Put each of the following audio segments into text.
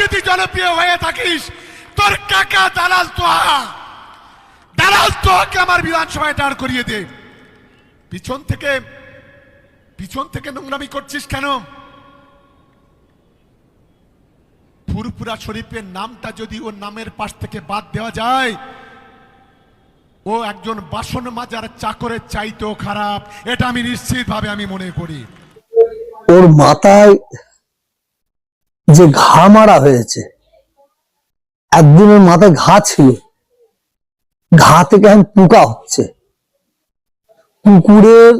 যদি জনপ্রিয় হয়ে থাকিস, তোর কাকা দালাল তোহা দালাল তোহাকে আমার বিধানসভায় দাঁড় করিয়ে দে। পিছন থেকে পিছন থেকে নোংরামি করছিস কেন? ফুরফুরা শরীফের নামটা যদি ওর নামের পাশ থেকে বাদ দেওয়া যায়, ও একজন বাসন মাজার চাকরের চাইতেও খারাপ। এটা আমি নিশ্চিতভাবে আমি মনে করি। ওর মাথায় যে ঘা মারা হয়েছে। একদিন ওর মাথায় ঘা ছিল। ঘা থেকে এখন পোকা হচ্ছে। কুকুরের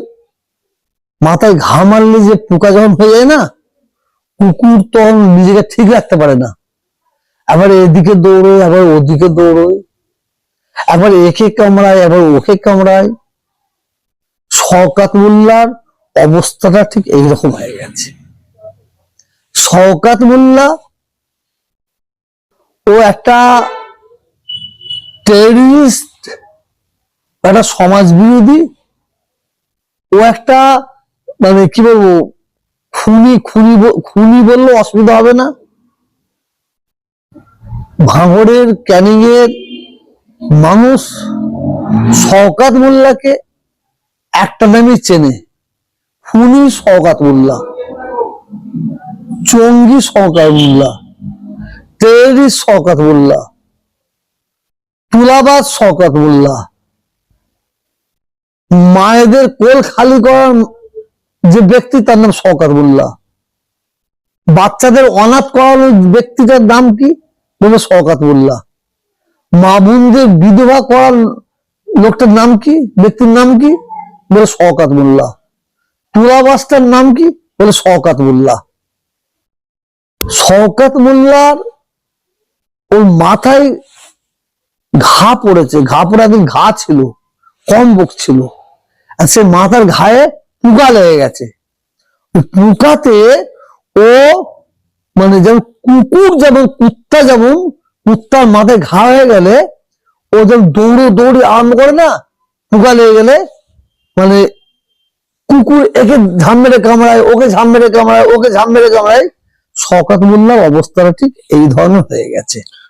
মাথায় ঘা মারলে যে পোকা যখন হয়ে যায় না, কুকুর তখন নিজেকে ঠিক রাখতে পারে না। আবার এদিকে দৌড়োয় আবার ওদিকে দৌড়োয়। আবার একে কামড়ায় আবার ওকে কামড়ায়। শওকাত মোল্লার অবস্থাটা ঠিক এইরকম হয়ে গেছে। শওকাত মোল্লা ও একটা টেরিস্ট একটা সমাজ বিরোধী ও একটা মানে কি বলব, খুনি খুনি খুনি বললে অসুবিধা হবে না। ভাঙড়ের ক্যানিং এর মানুষ শওকাত মোল্লাকে একটা নামই চেনে। খুনি শওকাত মোল্লা। চঙ্গি শওকাত মোল্লা টেরিস্ট শওকাত মোল্লা, তুলাবাজ শওকাত মোল্লা, মায়েদের কোল খালি করার যে ব্যক্তি তার নাম শওকাত মোল্লা। বাচ্চাদের অনাথ করানোর ব্যক্তিটার নাম কি? বলে শওকাত মোল্লা। মা বোনদের বিধবা করার লোকটার নাম কি? ব্যক্তির নাম কি? বলে শওকাত মোল্লা। তুলাবাসটার নাম কি? বলে শওকাত মোল্লা। শওকাত মোল্লার ওর মাথায় ঘা পড়েছে, ঘা পড়ে ঘা ছিল কম বুক ছিল, আর সে মাথার ঘায়ে পুকা লেগে গেছে। পুকাতে ও মানে যেমন কুকুর যেমন, কুত্তা যেমন, কুত্তার মাথায় ঘা হয়ে গেলে ও যেমন দৌড়ে দৌড়ে আরম্ভ করে না, পুকা লেগে গেলে মানে কুকুর একে ঝাম মেরে কামড়ায়, ওকে ঝাম মেরে কামড়ায়, ওকে ঝাম মেরে কামড়ায় শকাত মোল্লার অবস্থাটা ঠিক এই ধরনের হয়ে গেছে।